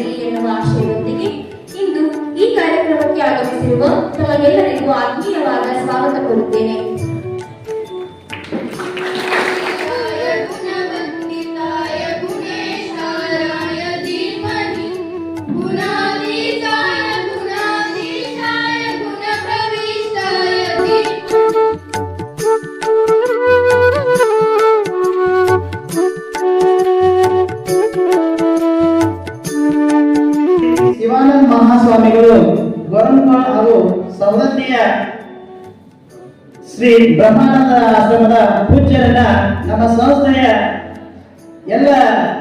ಗುಂಡಿಯಾಗಿರಲಿ ಎನ್ನುವ ಆಶಯದೊಂದಿಗೆ ಇಂದು ಈ ಕಾರ್ಯಕ್ರಮಕ್ಕೆ ಆಗಮಿಸಿರುವ ತಮಗೆಲ್ಲರಿಗೂ ಆತ್ಮೀಯವಾದ ಸ್ವಾಗತ ಕೋರುತ್ತೇನೆ. ಶಿವಾನಂದ ಮಹಾಸ್ವಾಮಿಗಳು ಗೊರಂಬಾಳ್ ಹಾಗೂ ಸೌರನ್ಯ ಶ್ರೀ ಬ್ರಹ್ಮಾನಂದ ಆಶ್ರಮದ ಪೂಜ್ಯರನ್ನ ನಮ್ಮ ಸಂಸ್ಥೆಯ ಎಲ್ಲ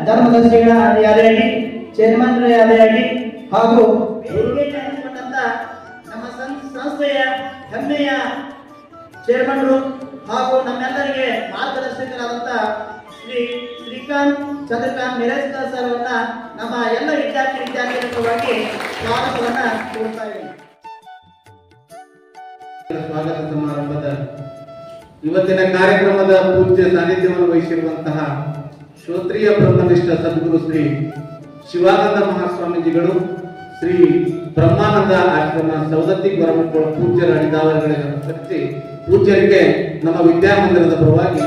ಧರ್ಮದರ್ಶಿಗಳ ಯಾದೆಯಾಗಿ ಚೇರ್ಮನ್ ಯಾದೆಯಾಗಿ ಹಾಗೂ ನಮ್ಮ ಸಂಸ್ಥೆಯ ಹೆಮ್ಮೆಯ ಚೇರ್ಮನ್ರು ಹಾಗೂ ನಮ್ಮೆಲ್ಲರಿಗೆ ಮಾರ್ಗದರ್ಶಕರಾದಂತ ಶ್ರೀ ಶ್ರೀಕಾಂತ್ ಚಂದ್ರಕಾಂತ್ ಮಿರೇಜ್ಕರ್ ಸರ್ ಅವರನ್ನ ನಮ್ಮ ಎಲ್ಲ ವಿದ್ಯಾರ್ಥಿ ವಿದ್ಯಾರ್ಥಿಗಳ ಪರವಾಗಿ ಸ್ವಾಗತವನ್ನ ಸ್ವಾಗತ ಸಮಾರಂಭದ ಇವತ್ತಿನ ಕಾರ್ಯಕ್ರಮದ ಪೂಜ್ಯ ಸಾನ್ನಿಧ್ಯವನ್ನು ವಹಿಸಿರುವಂತಹ ಶ್ರೋತ್ರಿಯ ಬ್ರಹ್ಮನಿಷ್ಠ ಸದ್ಗುರು ಶ್ರೀ ಶಿವಾನಂದ ಮಹಾಸ್ವಾಮೀಜಿಗಳು, ಶ್ರೀ ಬ್ರಹ್ಮಾನಂದ ಆಶ್ರಮ ಸೌದತ್ತಿ ಗೊರಮಕ್ಕಳ ಪೂಜ್ಯರ ಅಡಿದಾವರುಗಳಿಗೆ ಅನುಸರಿಸಿ ಪೂಜ್ಯರಿಗೆ ನಮ್ಮ ವಿದ್ಯಾಮಂದಿರದ ಪರವಾಗಿ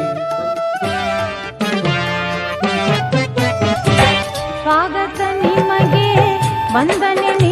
வந்தன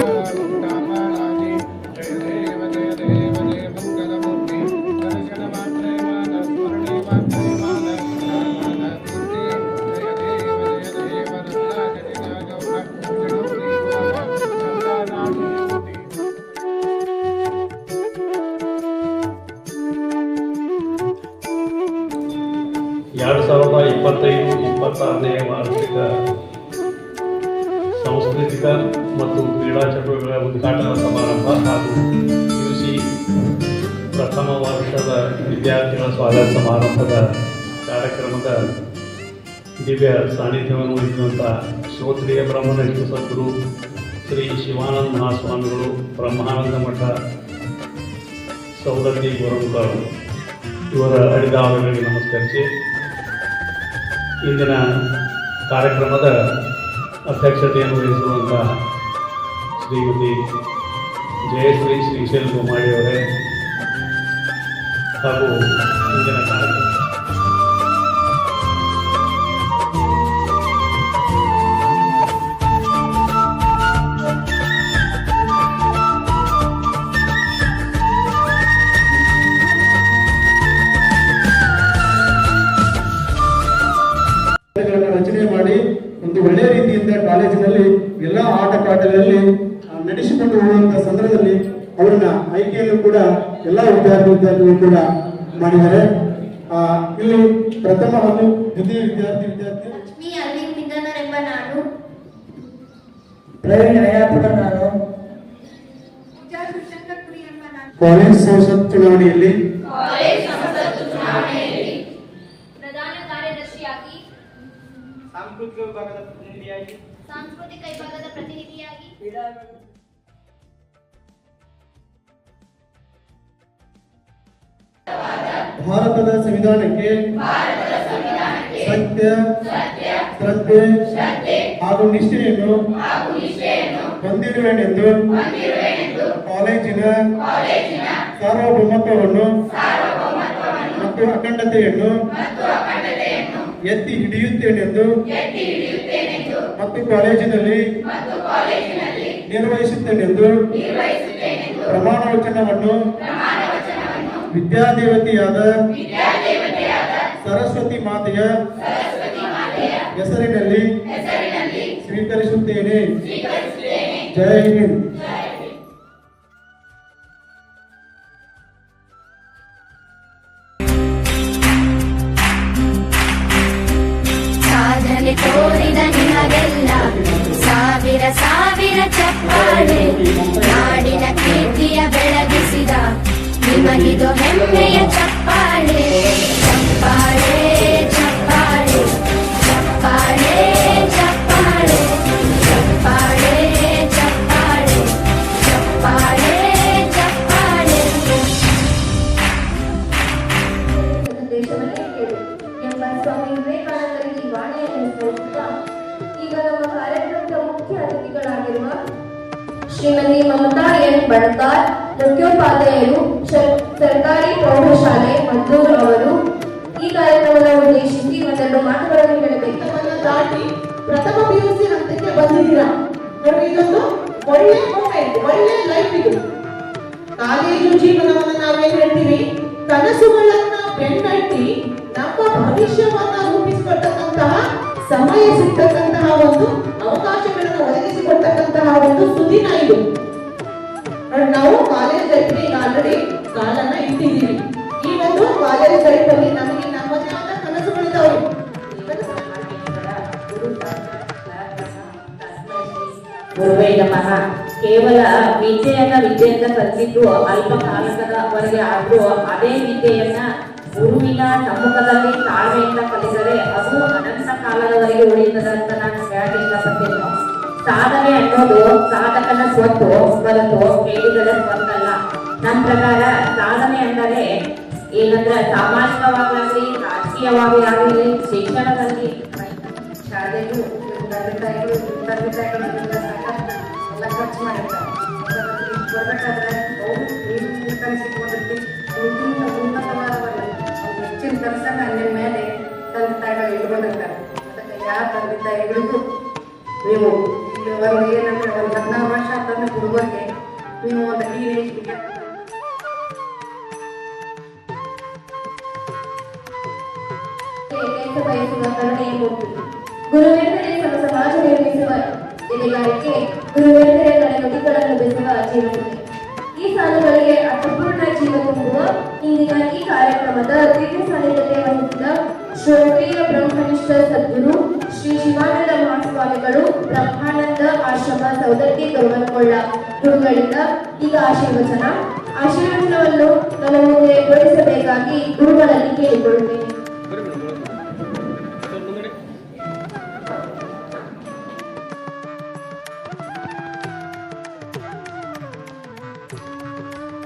ಕಾರ್ಯಕ್ರಮದ ದಿವ್ಯ ಸಾನ್ನಿಧ್ಯವನ್ನು ವಹಿಸಿದಂಥ ಶ್ರೋತ್ರಿಯ ಹೆಚ್ಚು ಸದ್ಗುರು ಶ್ರೀ ಶಿವಾನಂದ ಮಹಾಸ್ವಾಮಿಗಳು, ಬ್ರಹ್ಮಾನಂದ ಮಠ ಸೌದತ್ತಿ ಗೋರಂಕರ್ ಇವರ ಅಡಿದಾವಗಳಿಗೆ ನಮಸ್ಕರಿಸಿ. ಇಂದಿನ ಕಾರ್ಯಕ್ರಮದ ಅಧ್ಯಕ್ಷತೆಯನ್ನು ವಹಿಸುವಂತಹ ಶ್ರೀಮತಿ ಜಯಶ್ರೀ ಶ್ರೀಶೈಲ್ ಬೊಮ್ಮಾಡಿಯವರೇ ಹಾಗೂ ಇಂದಿನ ಕಾರ್ಯಕ್ರಮ. ಮಾಡಿದ್ದಾರೆ. ಇಲ್ಲಿ ಪ್ರಥಮ ಹಾಗೂ ದ್ವಿತೀಯ ವಿದ್ಯಾರ್ಥಿ ವಿದ್ಯಾರ್ಥಿ. ಪ್ರವೀಣ್ ಅಯ್ಯಾಪುರ ನಾನು ಕಾಲೇಜ್ ಸಂಸತ್ ಚುನಾವಣೆಯಲ್ಲಿ. ಪ್ರಧಾನ ಕಾರ್ಯದರ್ಶಿಯಾಗಿ. ಸಾಂಸ್ಕೃತಿಕ ವಿಭಾಗದ ಪ್ರತಿನಿಧಿಯಾಗಿ. ಸಾಂಸ್ಕೃತಿಕ ವಿಭಾಗದ ಪ್ರತಿನಿಧಿಯಾಗಿ. ಭಾರತದ ಸಂವಿಧಾನಕ್ಕೆ ಸತ್ಯ ಶ್ರದ್ಧೆ ಹಾಗೂ ನಿಷ್ಠೆಯನ್ನು ಹೊಂದಿರುವೆನೆಂದು ಕಾಲೇಜಿನ ಸಾರ್ವಭೌಮತ್ವವನ್ನು ಮತ್ತು ಅಖಂಡತೆಯನ್ನು ಎತ್ತಿ ಹಿಡಿಯುತ್ತೇನೆಂದು ಮತ್ತು ಕಾಲೇಜಿನಲ್ಲಿ ನಿರ್ವಹಿಸುತ್ತೇನೆಂದು ಪ್ರಮಾಣ ವಚನವನ್ನು ವಿದ್ಯಾದೇವತೆಯಾದ ಸರಸ್ವತಿ ಮಾತೆಯ ಹೆಸರಿನಲ್ಲಿ ಸ್ವೀಕರಿಸುತ್ತೇನೆ. ಜೈ ಹಿಂದ್. ಸಾಧನೆ ತೋರಿದ ನಿಮಗೆಲ್ಲ ಸಾವಿರ ಸಾವಿರ ಚಪ್ಪಾಳೆ. ನಿಮಗಿದು ಹೆಮ್ಮೆಯ ಚಪ್ಪಾಳೆ ಚಪ್ಪಾಳೆ ಚಪ್ಪಾಳೆ ಚಪ್ಪಾಳೆ ಚಪ್ಪಾಳೆ ಚಪ್ಪಾಳೆ ಚಪ್ಪಾಳೆ ಚಪ್ಪಾಳೆ ಚಪ್ಪಾಳೆ ಸಂದೇಶವನ್ನೇ ಕೇಳು ಎಂಬ ಸ್ವಾಮಿ ವಿವೇಕಾನಂದರ ಈ ವಾಣಿಯನ್ನು ಸ್ಮರಿಸುತ್ತಾ ಈಗ ನಮ್ಮ ಕಾರ್ಯಕ್ರಮದ ಮುಖ್ಯ ಅತಿಥಿಗಳಾಗಿರುವ ಶ್ರೀಮತಿ ಮಮತಾ ಎನ್ ಬಣಕಾರ್ ಮುಖ್ಯೋಪಾಧ್ಯಾಯರು ಜೀವನವನ್ನ ನಾವೇನ್ ಹೇಳ್ತೀವಿ ಕನಸುಗಳನ್ನ ಬೆನ್ನಟ್ಟಿ ನಮ್ಮ ಭವಿಷ್ಯವನ್ನ ರೂಪಿಸಿಕೊಳ್ತಕ್ಕಂತಹ ಸಮಯ ಸಿಗ್ತಕ್ಕಂತಹ ಒಂದು ಅವಕಾಶಗಳನ್ನು ಒದಗಿಸಿಕೊಡ್ತಕ್ಕಂತಹ ಒಂದು ಸುದಿನ ಇದು ನಾವು ಕಾಲೇಜ್ ಲೈಫ್ಗೆ ಈಗ ಆಲ್ರೆಡಿ ಕಾಲನ್ನ ಇಟ್ಟಿದ್ದೀವಿ ಈ ಒಂದು ಕಾಲೇಜ್ ಲೈಫಲ್ಲಿ ನಮಗೆ ನಮ್ಮದೇ ಆದ ಕನಸುಗಳಿದ್ದಾವೆ ಗುರುವೇ ನಮಃ ಕೇವಲ ವಿದ್ಯೆಯನ್ನ ವಿದ್ಯೆಯನ್ನ ಕಲಿತಿದ್ದು ಅಲ್ಪ ಕಾಲದವರೆಗೆ ಆದ್ರೂ ಅದೇ ವಿದ್ಯೆಯನ್ನ ಗುರುವಿನ ಸಮ್ಮುಖದಲ್ಲಿ ತಾಳ್ಮೆಯಿಂದ ಕಲಿತರೆ ಅದು ಅನಂತ ಕಾಲದವರೆಗೆ ಉಳಿಯುತ್ತದೆ ಅಂತ ನಾನು ಹೇಳಕ್ಕೆ ಇಷ್ಟಪಡ್ತೀನಿ. ಸಾಧನೆ ಅನ್ನೋದು ಸಾಧಕನ ಸ್ವತ್ತು ಹೊರತು ಕೇಳಿದರೆ ಸ್ವತ್ತಲ್ಲ. ನನ್ನ ಪ್ರಕಾರ ಸಾಧನೆ ಅಂದರೆ ಏನಂದ್ರೆ ಸಾಮಾಜಿಕವಾಗಲಿ ರಾಜಕೀಯವಾಗಿ ಆಗಲಿ ಶಿಕ್ಷಣದಲ್ಲಿ ತಂದೆ ತಾಯಿಗಳು ತಂದೆ ತಾಯಿಗಳು ಎಲ್ಲ ಖರ್ಚು ಮಾಡಿರ್ತಾರೆ ಹೆಚ್ಚಿನ ಕೆಲಸನ ನಿಮ್ಮ ಮೇಲೆ ತಂದೆ ತಾಯಿಗಳು ನೀವು ಏನಂದ್ರೆ ಒಂದು ವರ್ಷ ತಂದು ಹುಡುಗರಿಗೆ ನೀವು ಒಂದು ಟೀನೇಜ್ ಕೆಲಸ ಬಯಸುವ ಕರುಣೆಯ ಮೂರ್ತಿ ಗುರುವೆಂದರೆ ಸಮ ಸಮಾಜ ನಿರ್ಮಿಸುವ ಎದೆಗಾರಿಕೆ ಗುರುವೆಂದರೆ ನನ್ನ ನುಡಿಗಳನ್ನು ಬೆಸುವ ಜೀವನಕ್ಕೆ ಈ ಸಾಲುಗಳಿಗೆ ಅರ್ಥಪೂರ್ಣ ಜೀವ ತುಂಬುವ ಇಂದಿನ ಈ ಕಾರ್ಯಕ್ರಮದ ದಿವ್ಯ ಸಾನ್ನಿಧ್ಯತೆ ವಹಿಸಿದ ಶ್ರೋತ್ರಿಯ ಬ್ರಹ್ಮನಿಷ್ಠ ಸದ್ಗುರು ಶ್ರೀ ಶಿವಾನಂದ ಮಹಾಸ್ವಾಮಿಗಳು ಬ್ರಹ್ಮಾನಂದ ಆಶ್ರಮ ಸೌದತ್ತಿ ಗೌರವಕೊಳ್ಳ ಗುರುಗಳಿಂದ ಈಗ ಆಶೀರ್ವಚನ. ಆಶೀರ್ವಚನವನ್ನು ನಮ್ಮ ಮುಂದೆ ಬೋಧಿಸಬೇಕಾಗಿ ಗುರುಗಳಲ್ಲಿ ಕೇಳಿಕೊಳ್ಳುತ್ತೇನೆ.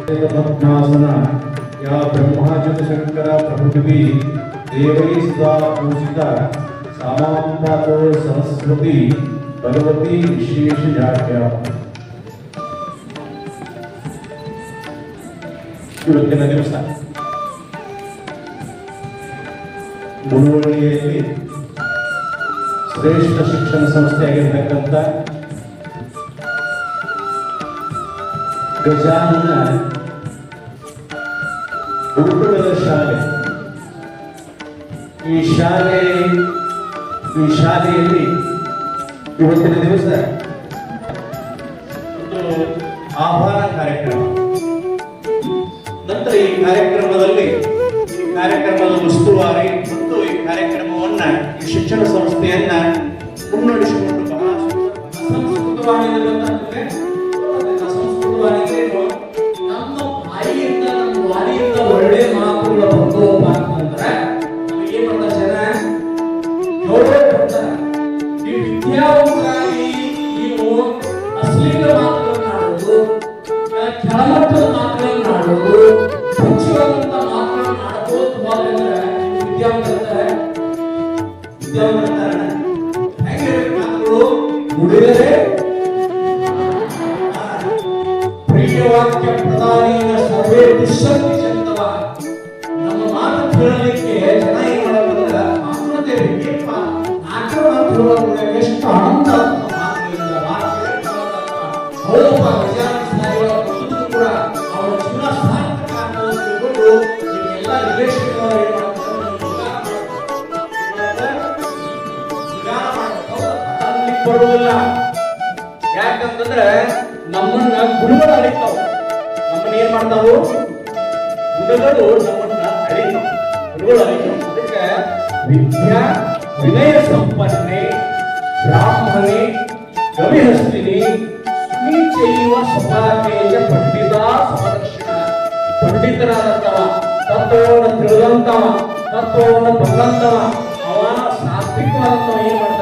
ಪದ್ಮಾಸನ ಯಾ ಬ್ರಹ್ಮಾಚ್ಯುತ ಶಂಕರ ಪ್ರಭೃತಿ ದೇವೈ ಸದಾ ಪೂಜಿತ ಸಾಮಾಂಪಾತೋ ಸರಸ್ವತಿ ಭಗವತಿ ವಿಶೇಷ ಜಾಡ್ಯ ಇವತ್ತಿನ ದಿವಸ ಮುಳುವಳ್ಳಿಯಲ್ಲಿ ಶ್ರೇಷ್ಠ ಶಿಕ್ಷಣ ಸಂಸ್ಥೆಯಾಗಿರ್ತಕ್ಕಂಥ ಗಜಾನನ ಗುರುಕುಲದ ಶಾಲೆ ಈ ಶಾಲೆ ಈ ಶಾಲೆಯಲ್ಲಿ ಇವತ್ತಿನ ದಿವಸ ಒಂದು ಆಹ್ವಾನ ಕಾರ್ಯಕ್ರಮ ನಂತರ ಈ ಕಾರ್ಯಕ್ರಮದಲ್ಲಿ ಕಾರ್ಯಕ್ರಮದ ಉಸ್ತುವಾರಿ ಮತ್ತು ಈ ಕಾರ್ಯಕ್ರಮವನ್ನ ಈ ಶಿಕ್ಷಣ ಸಂಸ್ಥೆಯನ್ನ ಮುನ್ನಡೆಸಿಕೊಂಡು ಬಹಳ ಅಸಂಸ್ಕೃತವಾಗಿರತಕ್ಕಂಥದ್ದೇ ಬರುವುದಿಲ್ಲ ಯಾಕಂತಂದ್ರೆ ನಮ್ಮನ್ನ ಗುರುಗಳು ಅಳಿತಾವ. ನಮ್ಮನ್ನ ಏನ್ ಮಾಡ್ತಾವು? ಗುರುಗಳು ನಮ್ಮನ್ನ ಅಳಿತಾವ. ಅದಕ್ಕೆ ವಿದ್ಯಾ, ವಿನಯ ಸಂಪನ್ನೆ, ಬ್ರಾಹ್ಮಣೆ ಕವಿಹಸ್ತಿನಿ ಸುನೀಚೈವ ಸ್ವಪಾಕೇಯ ಪಂಡಿತ ಸಮದರ್ಶನ ಪಂಡಿತರಾದಂತವ, ತತ್ವವನ್ನು ತಿಳಿದಂತವ, ತತ್ವವನ್ನು ಬಂದಂತವ, ಅವ ಸಾತ್ವಿಕವಾದಂತವ ಏನ್ ಮಾಡ್ತಾನಂದ್ರೆ